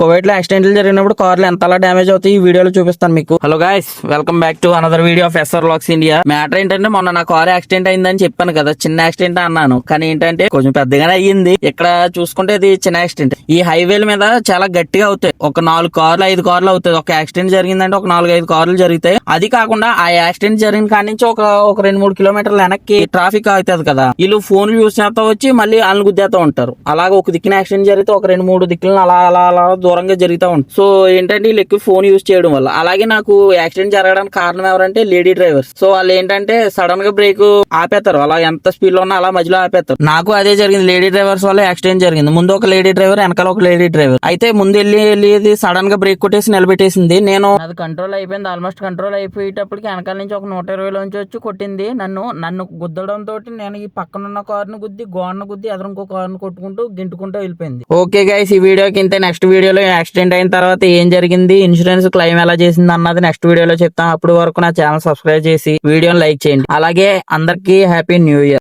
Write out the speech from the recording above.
కోవిడ్లో యాక్సిడెంట్లు జరిగినప్పుడు కార్లు ఎంత డామేజ్ డ్యామేజ్ అవుతాయి ఈ వీడియోలో చూపిస్తాను మీకు. Hello guys welcome back to another video of SR Lax India matter ఏంటంటే మొన్న నా కార్ యాక్సిడెంట్ అయిందని చెప్పాను కదా. చిన్న యాక్సిడెంట్ అన్నాను. కానీ ఏంటంటే కొంచెం పెద్దగానే అయ్యింది. ఇక్కడ చూసుకుంటే ఇది చిన్న యాక్సిడెంట్. ఈ హైవేల మీద చాలా గట్టిగా అవుతాయి. ఒక నాలుగు కార్లు ఐదు కార్లు అవుతాయి. ఒక యాక్సిడెంట్ జరిగిందంటే ఒక నాలుగు ఐదు కార్లు జరుగుతాయి. అది కాకుండా ఆ యాక్సిడెంట్ జరిగిన కాడి నుంచి ఒక ఒక రెండు మూడు కిలోమీటర్ల వెనక్కి ట్రాఫిక్ అవుతుంది కదా. వీళ్ళు ఫోన్లు యూస్ చేస్తా వచ్చి మళ్ళీ వాళ్ళని గుద్దేస్తూ ఉంటారు. అలాగే ఒక దిక్కున యాక్సిడెంట్ జరిగితే ఒక రెండు మూడు దిక్కులను అలా అలా అలా దూరంగా జరుగుతూ ఉంటుంది సో ఏంటంటే వీళ్ళు ఎక్కువ ఫోన్ యూస్ చేయడం వల్ల. అలాగే నాకు యాక్సిడెంట్ జరగడానికి కారణం ఎవరంటే లేడీ డ్రైవర్స్. సో వాళ్ళు ఏంటంటే సడన్గా బ్రేక్ ఆపేస్తారు. అలా ఎంత స్పీడ్లో ఉన్నా అలా మధ్యలో ఆపేస్తారు. నాకు అదే జరిగింది. లేడీ డ్రైవర్స్ వల్ల యాక్సిడెంట్ జరిగింది. ముందు ఒక లేడీ డ్రైవర్ వెనకాల ఒక లేడీ డ్రైవర్. అయితే ముందు వెళ్ళి వెళ్ళి సడన్గా బ్రేక్ కొట్టేసి నిలబెట్టేసింది. నేను అది కంట్రోల్ అయిపోయింది. ఆల్మోస్ట్ కంట్రోల్ అయిపోయేటప్పటికి వెనకాల నుంచి ఒక నూట ఇరవై లోంచి వచ్చి కొట్టింది. నన్ను నన్ను గుద్దడం తోటి నేను ఈ పక్కన ఉన్న కారును గుద్ది గోడను గుద్ది ఎదురు ఇంకో కారును కొట్టుకుంటూ గింటుకుంటూ వెళ్ళిపోయింది. ఓకే గైస్ ఈ వీడియోకి ఇంత. నెక్స్ట్ వీడియోలో యాక్సిడెంట్ అయిన తర్వాత ఏం జరిగింది ఇన్సూరెన్స్ క్లెయిమ్ ఎలా చేసింది అన్నది నెక్స్ట్ వీడియోలో చెప్తాం. అప్పటి వరకు నా ఛానల్ సబ్స్క్రైబ్ చేసి వీడియోని లైక్ చేయండి. అలాగే అందరికీ హ్యాపీ న్యూ ఇయర్.